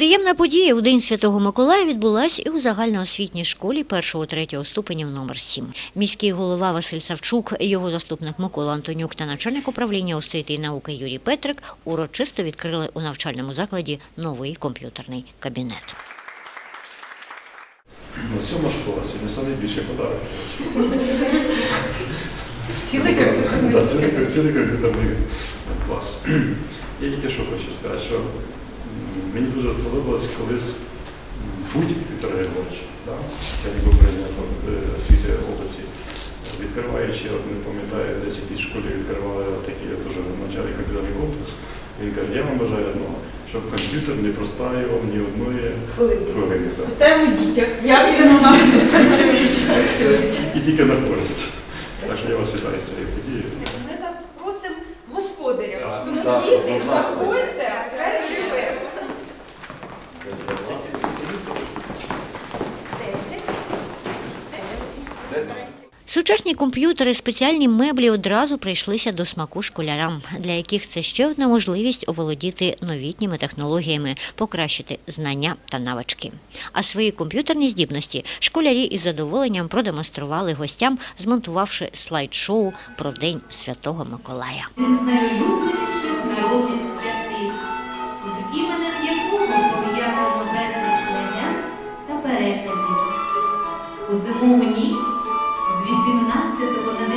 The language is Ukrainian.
Приємна подія у День Святого Миколая відбулась і у загальноосвітній школі 1-3 ступенів номер 7. Міський голова Василь Савчук, його заступник Микола Антонюк та начальник управління освіти і науки Юрій Петрик урочисто відкрили у навчальному закладі новий комп'ютерний кабінет. Ну, сьома школа сьогодні найбільший подарок. Цілий комп'ютерний клас. Я тільки що хочу сказати, що мені дуже подобалось колись будь Віктор Григорович, да? я не був президентом освіти області. Відкриваючи, от не пам'ятаю, десь в якійсь школі відкривали такий теж навчальний комп'ютерний комплекс. Він каже, я вам бажаю одного, щоб комп'ютер не проставив ні одної хвилини. Питаємо дітях, як він у нас працюють. працюють. І тільки на користь. Так що я вас вітаю з цією подією. Ми запросимо господаря. Тому діти, заходьте, Сучасні комп'ютери, спеціальні меблі одразу прийшлися до смаку школярам, для яких це ще одна можливість оволодіти новітніми технологіями, покращити знання та навички. А свої комп'ютерні здібності школярі із задоволенням продемонстрували гостям, змонтувавши слайд-шоу про День Святого Миколая. гумніть з 18 на